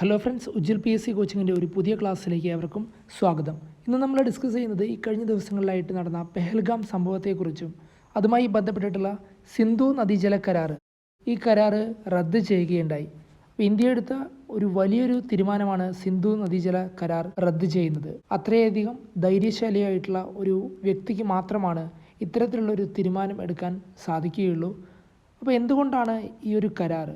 Hello friends Ujjwal P S C കോച്ചിങ്ങിന്റെ ഒരു പുതിയ ക്ലാസ്സിലേക്ക് ഏവർക്കും സ്വാഗതം. ഇന്ന് നമ്മൾ ഡിസ്കസ് ചെയ്യുന്നത് ഈ കഴിഞ്ഞ ദിവസങ്ങളിലായിട്ട് നടന്ന പെഹൽഗാം സംഭവത്തെക്കുറിച്ചും അതുമായി ബന്ധപ്പെട്ടിട്ടുള്ള സിന്ധു നദീജല കരാർ ഈ കരാർ റദ്ദ് ചെയ്യുകയുണ്ടായി. ഇന്ത്യ എടുത്ത ഒരു വലിയൊരു തീരുമാനമാണ് സിന്ധു നദീജല കരാർ റദ്ദ് ചെയ്യുന്നത്. അത്രയധികം ധൈര്യശാലിയായിട്ടുള്ള ഒരു വ്യക്തിക്ക് മാത്രമാണ് ഇത്തരത്തിലുള്ള ഒരു തീരുമാനം എടുക്കാൻ സാധിക്കുകയുള്ളൂ. അപ്പോൾ എന്തുകൊണ്ടാണ് ഈ ഒരു കരാർ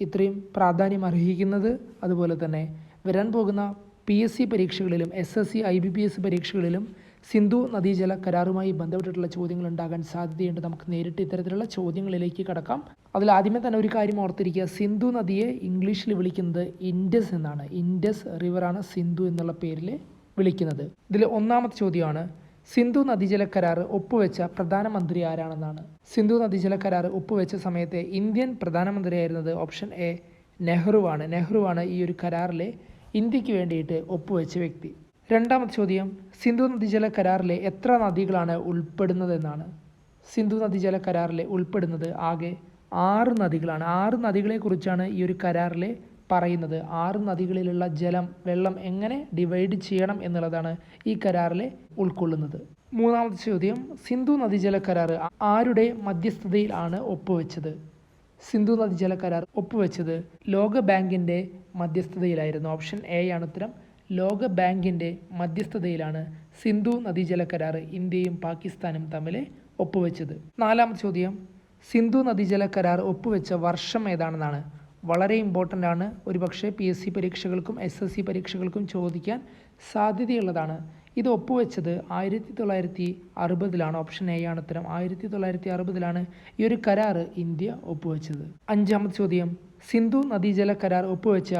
ഇത്രയും പ്രാധാന്യം അർഹിക്കുന്നത് അതുപോലെ തന്നെ വരാൻ പോകുന്ന P S C പരീക്ഷകളിലും S S C I B P S പരീക്ഷകളിലും Sindhu നദീജല കരാറുമായി ബന്ധപ്പെട്ടിട്ടുള്ള ചോദ്യങ്ങൾ ഉണ്ടാകാൻ സാധ്യതയുണ്ട്. നമുക്ക് നേരിട്ട് ഇത്തരത്തിലുള്ള ചോദ്യങ്ങളിലേക്ക് കടക്കാം. അതിൽ ആദ്യമേ തന്നെ ഒരു കാര്യം ഓർത്തിരിക്കുക. സിന്ധു നദിയെ ഇംഗ്ലീഷിൽ വിളിക്കുന്നത് ഇൻഡസ് എന്നാണ്. ഇൻഡസ് റിവറാണ് സിന്ധു എന്നുള്ള പേരിൽ വിളിക്കുന്നത്. ഇതിൽ ഒന്നാമത്തെ ചോദ്യമാണ് സിന്ധു നദീജല കരാർ ഒപ്പുവെച്ച പ്രധാനമന്ത്രി ആരാണെന്നാണ്. സിന്ധു നദീജല കരാർ ഒപ്പുവെച്ച സമയത്തെ ഇന്ത്യൻ പ്രധാനമന്ത്രിയായിരുന്നത് ഓപ്ഷൻ എ നെഹ്റുവാണ്. നെഹ്റുവാണ് ഈ ഒരു കരാറിലെ ഇന്ത്യയ്ക്ക് വേണ്ടിയിട്ട് ഒപ്പുവെച്ച വ്യക്തി. രണ്ടാമത്തെ ചോദ്യം സിന്ധു നദീജല കരാറിലെ എത്ര നദികളാണ് ഉൾപ്പെടുന്നതെന്നാണ്. സിന്ധു നദീജല കരാറിലെ ഉൾപ്പെടുന്നത് ആകെ ആറ് നദികളാണ്. ആറ് നദികളെക്കുറിച്ചാണ് ഈ ഒരു കരാറിലെ പറയുന്നത് ആറ് നദികളിലുള്ള ജലം വെള്ളം എങ്ങനെ ഡിവൈഡ് ചെയ്യണം എന്നുള്ളതാണ് ഈ കരാറിലെ ഉൾക്കൊള്ളുന്നത്. മൂന്നാമത്തെ ചോദ്യം സിന്ധു നദീജല കരാർ ആരുടെ മധ്യസ്ഥതയിലാണ് ഒപ്പുവെച്ചത്? സിന്ധു നദീജല കരാർ ഒപ്പുവെച്ചത് ലോക ബാങ്കിന്റെ മധ്യസ്ഥതയിലായിരുന്നു. ഓപ്ഷൻ എ ആണ് ഉത്തരം. ലോക ബാങ്കിന്റെ മധ്യസ്ഥതയിലാണ് സിന്ധു നദീജല കരാർ ഇന്ത്യയും പാകിസ്ഥാനും തമ്മിൽ ഒപ്പുവെച്ചത്. നാലാമത്തെ ചോദ്യം സിന്ധു നദീജല കരാർ ഒപ്പുവെച്ച വർഷം ഏതാണെന്നാണ്? വളരെ ഇമ്പോർട്ടന്റ് ആണ്. ഒരുപക്ഷെ പി എസ് സി പരീക്ഷകൾക്കും എസ് എസ് സി പരീക്ഷകൾക്കും ചോദിക്കാൻ സാധ്യതയുള്ളതാണ്. ഇത് ഒപ്പുവെച്ചത് ആയിരത്തി തൊള്ളായിരത്തി അറുപതിലാണ് ഓപ്ഷൻ എ ആണ് ഉത്തരം. ആയിരത്തി തൊള്ളായിരത്തി അറുപതിലാണ് ഈ ഒരു കരാർ ഇന്ത്യ ഒപ്പുവെച്ചത്. അഞ്ചാമത്തെ ചോദ്യം. സിന്ധു നദീജല കരാർ ഒപ്പുവെച്ച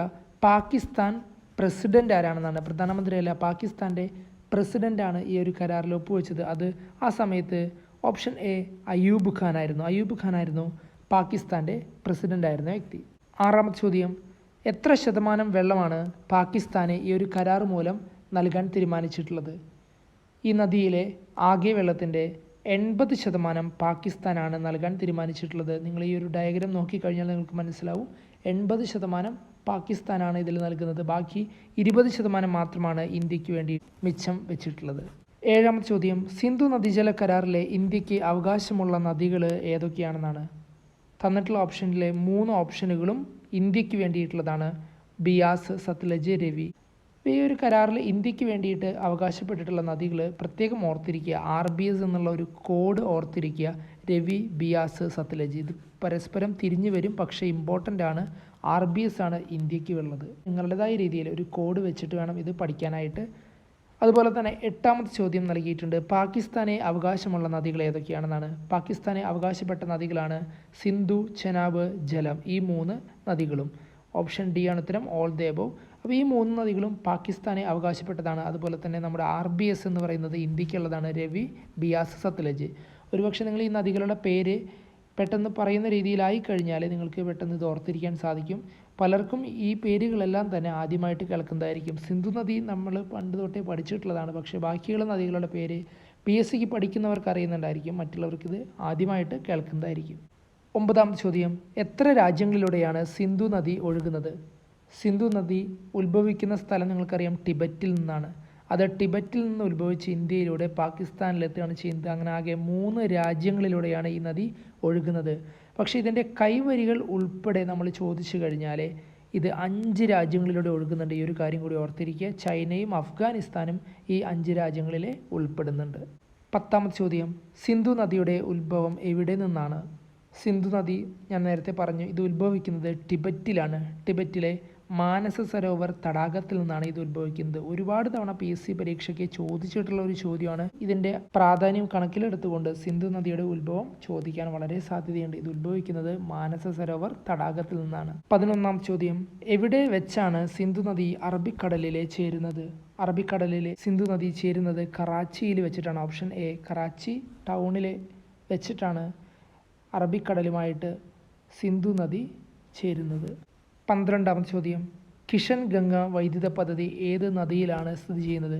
പാകിസ്ഥാൻ പ്രസിഡന്റ് ആരാണെന്നാണ്? പ്രധാനമന്ത്രിയല്ല പാകിസ്ഥാന്റെ പ്രസിഡന്റാണ് ഈ ഒരു കരാറിൽ ഒപ്പുവെച്ചത്. അത് ആ സമയത്ത് ഓപ്ഷൻ എ അയൂബ് ഖാൻ ആയിരുന്നു. അയൂബ് ഖാൻ ആയിരുന്നു പാകിസ്ഥാന്റെ പ്രസിഡന്റ് ആയിരുന്ന വ്യക്തി. ആറാമത്തെ ചോദ്യം. എത്ര ശതമാനം വെള്ളമാണ് പാകിസ്ഥാന് ഈ ഒരു കരാർ മൂലം നൽകാൻ തീരുമാനിച്ചിട്ടുള്ളത്? ഈ നദിയിലെ ആകെ വെള്ളത്തിന്റെ എൺപത് ശതമാനം പാകിസ്ഥാനാണ് നൽകാൻ തീരുമാനിച്ചിട്ടുള്ളത്. നിങ്ങൾ ഈ ഒരു ഡയഗ്രാം നോക്കിക്കഴിഞ്ഞാൽ നിങ്ങൾക്ക് മനസ്സിലാവും. എൺപത് ശതമാനം പാകിസ്ഥാനാണ് ഇതിൽ നൽകുന്നത്. ബാക്കി ഇരുപത് ശതമാനം മാത്രമാണ് ഇന്ത്യയ്ക്ക് വേണ്ടി മിച്ചം വെച്ചിട്ടുള്ളത്. ഏഴാമത്തെ ചോദ്യം. സിന്ധു നദീജല കരാറിലെ ഇന്ത്യയ്ക്ക് അവകാശമുള്ള നദികൾ ഏതൊക്കെയാണെന്നാണ്? തന്നിട്ടുള്ള ഓപ്ഷനിലെ മൂന്ന് ഓപ്ഷനുകളും ഇന്ത്യയ്ക്ക് വേണ്ടിയിട്ടുള്ളതാണ് ബിയാസ് സത്ലജ് രവി. ഈ ഒരു കരാറിൽ ഇന്ത്യയ്ക്ക് വേണ്ടിയിട്ട് അവകാശപ്പെട്ടിട്ടുള്ള നദികൾ പ്രത്യേകം ഓർത്തിരിക്കുക. ആർ ബി എസ് എന്നുള്ള ഒരു കോഡ് ഓർത്തിരിക്കുക. രവി ബിയാസ് സത്ലജ്. ഇത് പരസ്പരം തിരിഞ്ഞു വരും. പക്ഷേ ഇമ്പോർട്ടന്റ് ആണ്. ആർ ബി എസ് ആണ് ഇന്ത്യയ്ക്ക് ഉള്ളത്. നിങ്ങളുടേതായ രീതിയിൽ ഒരു കോഡ് വെച്ചിട്ട് വേണം ഇത് പഠിക്കാനായിട്ട്. അതുപോലെ തന്നെ എട്ടാമത്തെ ചോദ്യം നൽകിയിട്ടുണ്ട്. പാകിസ്ഥാനെ അവകാശമുള്ള നദികൾ ഏതൊക്കെയാണെന്നാണ്. പാകിസ്ഥാനെ അവകാശപ്പെട്ട നദികളാണ് സിന്ധു ചെനാബ് ജലം ഈ മൂന്ന് നദികളും. ഓപ്ഷൻ ഡി ആണ് ഉത്തരം ഓൾ ദേബോ അപ്പോൾ ഈ മൂന്ന് നദികളും പാകിസ്ഥാനെ അവകാശപ്പെട്ടതാണ്. അതുപോലെ തന്നെ നമ്മുടെ ആർ ബി എസ് എന്ന് പറയുന്നത് ഇന്ത്യക്കുള്ളതാണ് രവി ബിയാസ് സത്ലജ്. ഒരുപക്ഷെ നിങ്ങൾ ഈ നദികളുടെ പേര് പെട്ടെന്ന് പറയുന്ന രീതിയിലായി കഴിഞ്ഞാൽ നിങ്ങൾക്ക് പെട്ടെന്ന് ഇത് ഓർത്തിരിക്കാൻ സാധിക്കും. പലർക്കും ഈ പേരുകളെല്ലാം തന്നെ ആദ്യമായിട്ട് കേൾക്കുന്നതായിരിക്കും. സിന്ധു നദി നമ്മൾ പണ്ട് തൊട്ടേ പഠിച്ചിട്ടുള്ളതാണ്. പക്ഷേ ബാക്കിയുള്ള നദികളുടെ പേര് പി എസ് സിക്ക് പഠിക്കുന്നവർക്ക് അറിയുന്നുണ്ടായിരിക്കും. മറ്റുള്ളവർക്ക് ഇത് ആദ്യമായിട്ട് കേൾക്കുന്നതായിരിക്കും. ഒമ്പതാം ചോദ്യം. എത്ര രാജ്യങ്ങളിലൂടെയാണ് സിന്ധു നദി ഒഴുകുന്നത്? സിന്ധു നദി ഉത്ഭവിക്കുന്ന സ്ഥലം നിങ്ങൾക്കറിയാം ടിബറ്റിൽ നിന്നാണ്. അത് ടിബറ്റിൽ നിന്ന് ഉത്ഭവിച്ച് ഇന്ത്യയിലൂടെ പാകിസ്ഥാനിലെത്തുകയാണ് ചെയ്യുന്നത് അങ്ങനെ ആകെ മൂന്ന് രാജ്യങ്ങളിലൂടെയാണ് ഈ നദി ഒഴുകുന്നത്. പക്ഷേ ഇതിന്റെ കൈവരികൾ ഉൾപ്പെടെ നമ്മൾ ചോദിച്ചു കഴിഞ്ഞാൽ ഇത് അഞ്ച് രാജ്യങ്ങളിലൂടെ ഒഴുകുന്നുണ്ട് ഈ ഒരു കാര്യം കൂടി ഓർത്തിരിക്കുക. ചൈനയും അഫ്ഗാനിസ്ഥാനും ഈ അഞ്ച് രാജ്യങ്ങളിൽ ഉൾപ്പെടുന്നുണ്ട്. പത്താമത്തെ ചോദ്യം സിന്ധു നദിയുടെ ഉത്ഭവം എവിടെ നിന്നാണ്? സിന്ധു നദി ഞാൻ നേരത്തെ പറഞ്ഞു ഇത് ഉത്ഭവിക്കുന്നത് ടിബറ്റിലാണ്. ടിബറ്റിലെ മാനസ സരോവർ തടാകത്തിൽ നിന്നാണ് ഇത് ഉത്ഭവിക്കുന്നത്. ഒരുപാട് തവണ പി എസ് സി പരീക്ഷയ്ക്ക് ചോദിച്ചിട്ടുള്ള ഒരു ചോദ്യമാണ്. ഇതിന്റെ പ്രാധാന്യം കണക്കിലെടുത്തുകൊണ്ട് സിന്ധു നദിയുടെ ഉത്ഭവം ചോദിക്കാൻ വളരെ സാധ്യതയുണ്ട്. ഇത് ഉത്ഭവിക്കുന്നത് മാനസ സരോവർ തടാകത്തിൽ നിന്നാണ്. പതിനൊന്നാം ചോദ്യം. എവിടെ വെച്ചാണ് സിന്ധു നദി അറബിക്കടലിലെ ചേരുന്നത്? അറബിക്കടലിലെ സിന്ധു നദി ചേരുന്നത് കറാച്ചിയിൽ വെച്ചിട്ടാണ്. ഓപ്ഷൻ എ കറാച്ചി ടൗണിലെ വെച്ചിട്ടാണ് അറബിക്കടലുമായിട്ട് സിന്ധു നദി ചേരുന്നത്. പന്ത്രണ്ടാമത്തെ ചോദ്യം. കിഷൻ ഗംഗ വൈദ്യുത പദ്ധതി ഏത് നദിയിലാണ് സ്ഥിതി ചെയ്യുന്നത്?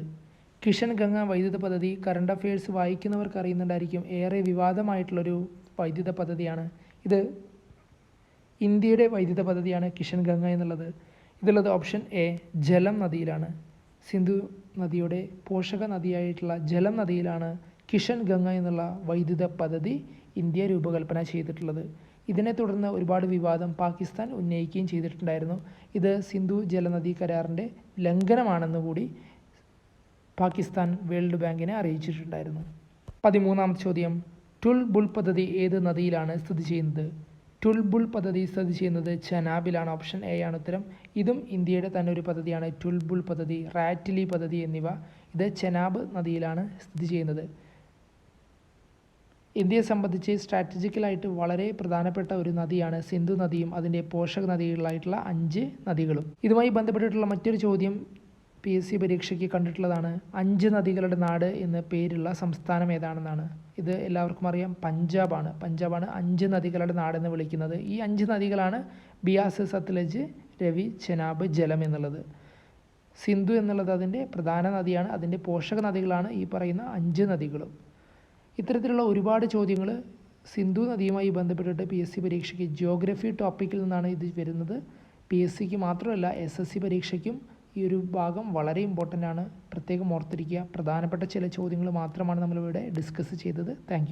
കിഷൻ ഗംഗ വൈദ്യുത പദ്ധതി കറണ്ട് അഫയേഴ്സ് വായിക്കുന്നവർക്ക് അറിയുന്നുണ്ടായിരിക്കും. ഏറെ വിവാദമായിട്ടുള്ളൊരു വൈദ്യുത പദ്ധതിയാണ് ഇത്. ഇന്ത്യയുടെ വൈദ്യുത പദ്ധതിയാണ് കിഷൻ ഗംഗ എന്നുള്ളത്. ഇതുള്ളത് ഓപ്ഷൻ എ ജലം നദിയിലാണ്. സിന്ധു നദിയുടെ പോഷക നദിയായിട്ടുള്ള ജലം നദിയിലാണ് കിഷൻ ഗംഗ എന്നുള്ള വൈദ്യുത പദ്ധതി ഇന്ത്യ രൂപകൽപ്പന ചെയ്തിട്ടുള്ളത്. ഇതിനെ തുടർന്ന് ഒരുപാട് വിവാദം പാകിസ്ഥാൻ ഉന്നയിക്കുകയും ചെയ്തിട്ടുണ്ടായിരുന്നു. ഇത് സിന്ധു ജലനദി കരാറിന്റെ ലംഘനമാണെന്ന് കൂടി പാകിസ്ഥാൻ വേൾഡ് ബാങ്കിനെ അറിയിച്ചിട്ടുണ്ടായിരുന്നു. പതിമൂന്നാമത്തെ ചോദ്യം. ടുൽ ബുൾ പദ്ധതി ഏത് നദിയിലാണ് സ്ഥിതി ചെയ്യുന്നത്? ടുൽ ബുൾ പദ്ധതി സ്ഥിതി ചെയ്യുന്നത് ചനാബിലാണ്. ഓപ്ഷൻ എ ആണ് ഉത്തരം. ഇതും ഇന്ത്യയുടെ തന്നെ ഒരു പദ്ധതിയാണ്. ടുൽ ബുൾ പദ്ധതി റാറ്റിലി പദ്ധതി എന്നിവ ഇത് ചെനാബ് നദിയിലാണ് സ്ഥിതി ചെയ്യുന്നത്. ഇന്ത്യയെ സംബന്ധിച്ച് സ്ട്രാറ്റജിക്കലായിട്ട് വളരെ പ്രധാനപ്പെട്ട ഒരു നദിയാണ് സിന്ധു നദിയും അതിന്റെ പോഷക നദികളായിട്ടുള്ള അഞ്ച് നദികളും. ഇതുമായി ബന്ധപ്പെട്ടിട്ടുള്ള മറ്റൊരു ചോദ്യം പി എസ് സി പരീക്ഷയ്ക്ക് കണ്ടിട്ടുള്ളതാണ്. അഞ്ച് നദികളുടെ നാട് എന്ന പേരുള്ള സംസ്ഥാനം ഏതാണെന്നാണ്. ഇത് എല്ലാവർക്കും അറിയാം. പഞ്ചാബാണ്. പഞ്ചാബാണ് അഞ്ച് നദികളുടെ നാടെന്ന് വിളിക്കുന്നത്. ഈ അഞ്ച് നദികളാണ് ബിയാസ് സത്ലജ് രവി ചെനാബ് ജലം എന്നുള്ളത്. സിന്ധു എന്നുള്ളത് അതിന്റെ പ്രധാന നദിയാണ്. അതിന്റെ പോഷക നദികളാണ് ഈ പറയുന്ന അഞ്ച് നദികളും. ഇത്തരത്തിലുള്ള ഒരുപാട് ചോദ്യങ്ങൾ സിന്ധു നദിയുമായി ബന്ധപ്പെട്ടിട്ട് പി എസ് സി പരീക്ഷയ്ക്ക് ജിയോഗ്രഫി ടോപ്പിക്കിൽ നിന്നാണ് ഇത് വരുന്നത്. പി എസ് സിക്ക് മാത്രമല്ല എസ് എസ് സി പരീക്ഷയ്ക്കും ഈ ഒരു ഭാഗം വളരെ ഇമ്പോർട്ടന്റ് ആണ്. പ്രത്യേകം ഓർത്തിരിക്കുക. പ്രധാനപ്പെട്ട ചില ചോദ്യങ്ങൾ മാത്രമാണ് നമ്മളിവിടെ ഡിസ്കസ് ചെയ്തത്. താങ്ക്